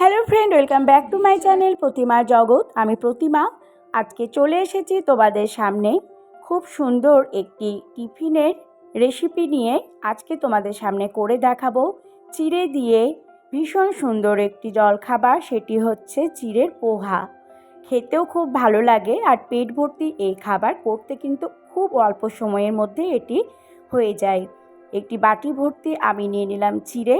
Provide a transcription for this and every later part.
Hello friend welcome back to my channel প্রতিমার জগৎ আমি প্রতিমা। আজকে চলে এসেছি তোমাদের সামনে খুব সুন্দর একটি টিফিনের রেসিপি নিয়ে। আজকে তোমাদের সামনে করে দেখাবো চিড়ে দিয়ে ভীষণ সুন্দর একটি জলখাবার, সেটি হচ্ছে চিড়ের পোহা। খেতেও খুব ভালো লাগে আর পেট ভর্তি এই খাবার করতে কিন্তু খুব অল্প সময়ের মধ্যে এটি হয়ে যায়। একটি বাটি ভর্তি আমি নিয়ে নিলাম চিড়ে।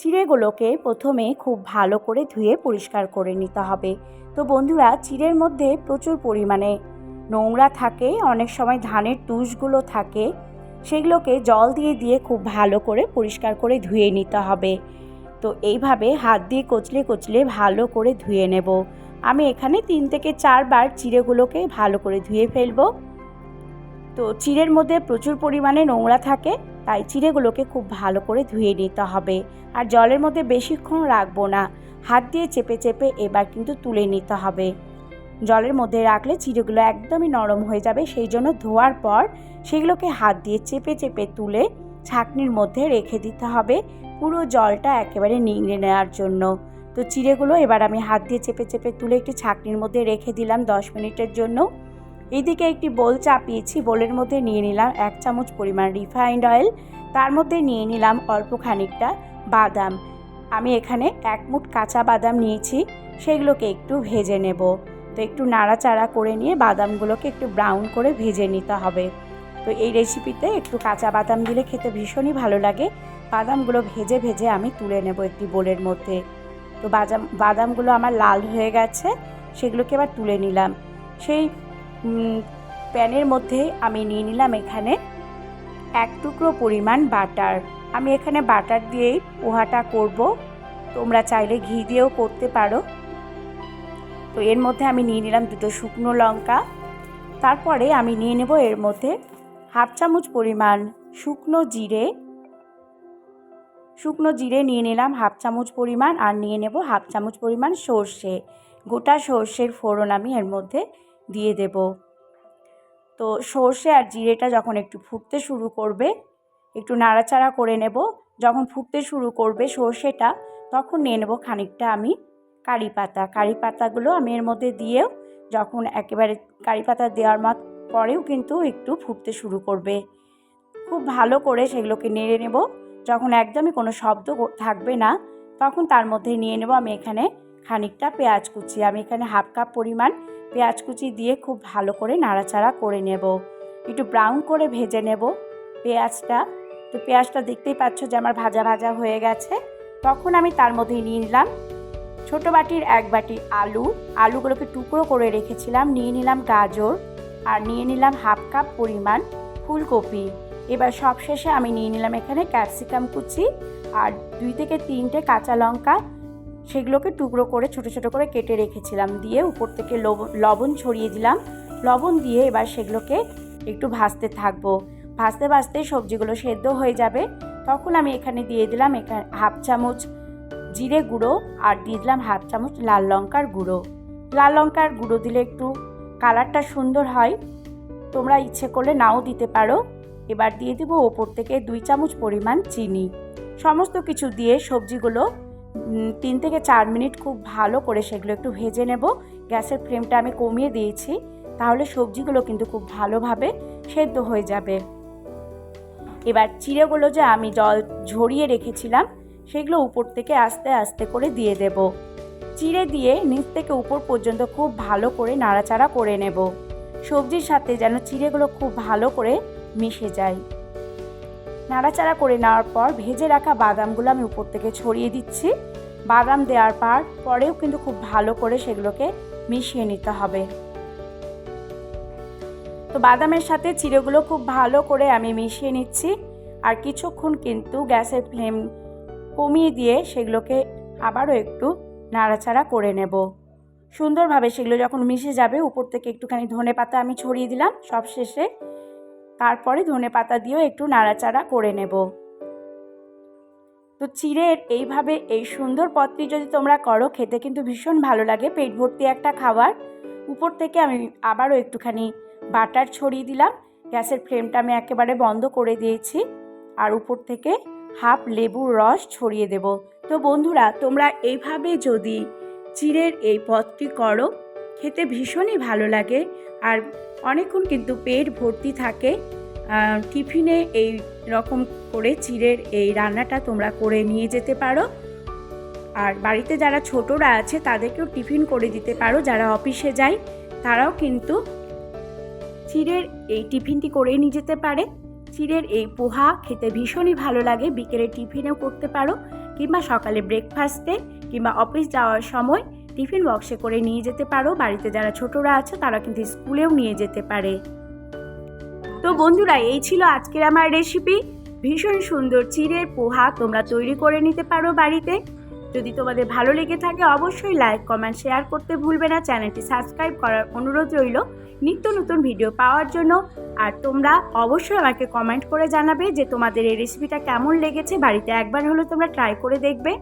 চিড়েগুলোকে প্রথমে খুব ভালো করে ধুয়ে পরিষ্কার করে নিতে হবে। তো বন্ধুরা, চিড়ের মধ্যে প্রচুর পরিমাণে নোংরা থাকে, অনেক সময় ধানের তুষগুলো থাকে, সেগুলোকে জল দিয়ে দিয়ে খুব ভালো করে পরিষ্কার করে ধুয়ে নিতে হবে। তো এইভাবে হাত দিয়ে কচলে কচলে ভালো করে ধুয়ে নেব। আমি এখানে তিন থেকে চারবার চিড়েগুলোকে ভালো করে ধুয়ে ফেলব। তো চিড়ের মধ্যে প্রচুর পরিমাণে নোংরা থাকে তাই চিড়েগুলোকে খুব ভালো করে ধুয়ে নিতে হবে। আর জলের মধ্যে বেশিক্ষণ রাখব না। হাত দিয়ে চেপে চেপে এবার কিন্তু তুলে নিতে হবে। জলের মধ্যে রাখলে চিড়েগুলো একদমই নরম হয়ে যাবে। সেই জন্য ধোয়ার পর সেগুলোকে হাত দিয়ে চেপে চেপে তুলে ছাকনির মধ্যে রেখে দিতে হবে। পুরো জলটা একেবারে নিংড়ে নেওয়ার জন্য। তো চিড়েগুলো এবার আমি হাত দিয়ে চেপে চেপে তুলে একটি ছাকনির মধ্যে রেখে দিলাম দশ মিনিটের জন্য। এইদিকে একটি বোল চাপিয়েছি, বোলের মধ্যে নিয়ে নিলাম এক চামচ পরিমাণ রিফাইন্ড অয়েল, তার মধ্যে নিয়ে নিলাম অল্প খানিকটা বাদাম। আমি এখানে এক মুঠ কাঁচা বাদাম নিয়েছি, সেগুলোকে একটু ভেজে নেব। তো একটু নাড়াচাড়া করে নিয়ে বাদামগুলোকে একটু ব্রাউন করে ভেজে নিতে হবে। তো এই রেসিপিতে একটু কাঁচা বাদাম দিলে খেতে ভীষণই ভালো লাগে। বাদামগুলো ভেজে ভেজে আমি তুলে নেব একটি বোলের মধ্যে। তো বাদাম, বাদামগুলো আমার লাল হয়ে গেছে, সেগুলোকে এবার তুলে নিলাম। সেই প্যানের মধ্যে আমি নিয়ে নিলাম এখানে এক টুকরো পরিমাণ বাটার। আমি এখানে বাটার দিয়েই পোহাটা করব। তোমরা চাইলে ঘি দিয়েও করতে পারো। তো এর মধ্যে আমি নিয়ে নিলাম দুটো শুকনো লঙ্কা। তারপরে আমি নিয়ে নেব এর মধ্যে হাফ চামচ পরিমাণ শুকনো জিরে। শুকনো জিরে নিয়ে নিলাম হাফ চামচ পরিমাণ আর নিয়ে নেব হাফ চামচ পরিমাণ সর্ষে। গোটা সর্ষের ফোড়ন আমি এর মধ্যে দিয়ে দেব। তো সর্ষে আর জিরেটা যখন একটু ফুটতে শুরু করবে, একটু নাড়াচাড়া করে নেব। যখন ফুটতে শুরু করবে সর্ষেটা, তখন নিয়ে নেব খানিকটা আমি কারি পাতা। কারি পাতাগুলো আমি এর মধ্যে দিয়েও যখন একেবারে কারি পাতা দেওয়ার মত পরেও কিন্তু একটু ফুটতে শুরু করবে। খুব ভালো করে সেগুলোকে নেড়ে নেব। যখন একদমই কোনো শব্দ থাকবে না, তখন তার মধ্যে নিয়ে নেব আমি এখানে খানিকটা পেঁয়াজ কুচি। আমি এখানে হাফ কাপ পরিমাণ পেঁয়াজ কুচি দিয়ে খুব ভালো করে নাড়াচাড়া করে নেব। একটু ব্রাউন করে ভেজে নেব পেঁয়াজটা। তো পেঁয়াজটা দেখতেই পাচ্ছ যে আমার ভাজা ভাজা হয়ে গেছে। তখন আমি তার মধ্যে নিয়ে নিলাম ছোটো বাটির এক বাটি আলু। আলুগুলোকে টুকরো করে রেখেছিলাম, নিয়ে নিলাম গাজর আর নিয়ে নিলাম হাফ কাপ পরিমাণ ফুলকপি। এবার সবশেষে আমি নিয়ে নিলাম এখানে ক্যাপসিকাম কুচি আর দুই থেকে তিনটে কাঁচা লঙ্কা সেগুলোকে টুকরো করে, ছোট ছোট করে কেটে রেখেছিলাম। দিয়ে উপর থেকে লবণ ছড়িয়ে দিলাম। লবণ দিয়ে এবার সেগুলোকে একটু ভাজতে থাকব। ভাজতে ভাজতে সবজিগুলো সেদ্ধ হয়ে যাবে। তখন আমি এখানে দিয়ে দিলাম এখানে হাফ চামচ জিরে গুঁড়ো আর দিয়ে দিলাম হাফ চামচ লাল লঙ্কার গুঁড়ো। লাল লঙ্কার গুঁড়ো দিলে একটু কালারটা সুন্দর হয়। তোমরা ইচ্ছে করলে নাও দিতে পারো। এবার দিয়ে দেবো ওপর থেকে দুই চামচ পরিমাণ চিনি। সমস্ত কিছু দিয়ে সবজিগুলো তিন থেকে চার মিনিট খুব ভালো করে সেগুলো একটু ভেজে নেব। গ্যাসের ফ্লেমটা আমি কমিয়ে দিয়েছি। তাহলে সবজিগুলো কিন্তু খুব ভালোভাবে সেদ্ধ হয়ে যাবে। এবার চিড়েগুলো যে আমি জল ঝরিয়ে রেখেছিলাম, সেগুলো উপর থেকে আস্তে আস্তে করে দিয়ে দেব। চিড়ে দিয়ে নিচ থেকে উপর পর্যন্ত খুব ভালো করে নাড়াচাড়া করে নেব। সবজির সাথে যেন চিড়েগুলো খুব ভালো করে মিশে যায়। নাড়াচাড়া করে নেওয়ার পর ভেজে রাখা বাদামগুলো আমি উপর থেকে ছড়িয়ে দিচ্ছি। বাদাম দেওয়ার পর পরেও কিন্তু খুব ভালো করে সেগুলোকে মিশিয়ে নিতে হবে। তো বাদামের সাথে চিড়েগুলো খুব ভালো করে আমি মিশিয়ে নিচ্ছি। আর কিছুক্ষণ কিন্তু গ্যাসের ফ্লেম কমিয়ে দিয়ে সেগুলোকে আবারও একটু নাড়াচাড়া করে নেব। সুন্দরভাবে সেগুলো যখন মিশে যাবে, উপর থেকে একটুখানি ধনে পাতা আমি ছড়িয়ে দিলাম সব শেষে তারপরে ধনে পাতা দিয়েও একটু নাড়াচাড়া করে নেব। তো চিড়ের এইভাবে এই সুন্দর পদটি যদি তোমরা করো, খেতে কিন্তু ভীষণ ভালো লাগে। পেট ভর্তি একটা খাবার। উপর থেকে আমি আবারও একটুখানি বাটার ছড়িয়ে দিলাম। গ্যাসের ফ্লেমটা আমি একেবারে বন্ধ করে দিয়েছি। আর উপর থেকে হাফ লেবুর রস ছড়িয়ে দেব। তো বন্ধুরা, তোমরা এইভাবে যদি চিড়ের এই পদটি করো, খেতে ভীষণই ভালো লাগে। আর অনেকক্ষণ কিন্তু পেট ভর্তি থাকে। টিফিনে এই রকম করে চিড়ের এই রান্নাটা তোমরা করে নিয়ে যেতে পারো। আর বাড়িতে যারা ছোটরা আছে, তাদেরকেও টিফিন করে দিতে পারো। যারা অফিসে যায়, তারাও কিন্তু চিড়ের এই টিফিনটি করে নিয়ে যেতে পারে। চিড়ের এই পোহা খেতে ভীষণই ভালো লাগে। বিকেলে টিফিনেও করতে পারো, কিংবা সকালে ব্রেকফাস্টে, কিংবা অফিস যাওয়ার সময় টিফিন বক্সে করে নিয়ে যেতে পারো। বাড়িতে যারা ছোটরা আছে, তারা কিন্তু স্কুলেও নিয়ে যেতে পারে। তো বন্ধুরা, এই ছিল আজকের আমার রেসিপি ভীষণ সুন্দর চিড়ের পোহা তোমরা তৈরি করে নিতে পারো বাড়িতে। যদি তোমাদের ভালো লেগে থাকে, অবশ্যই লাইক কমেন্ট শেয়ার করতে ভুলবে না। চ্যানেলটি সাবস্ক্রাইব করার অনুরোধ রইল নিত্য নতুন ভিডিও পাওয়ার জন্য। আর তোমরা অবশ্যই আমাকে কমেন্ট করে জানাবে যে তোমাদের এই রেসিপিটা কেমন লেগেছে। বাড়িতে একবার হলো তোমরা ট্রাই করে দেখবে।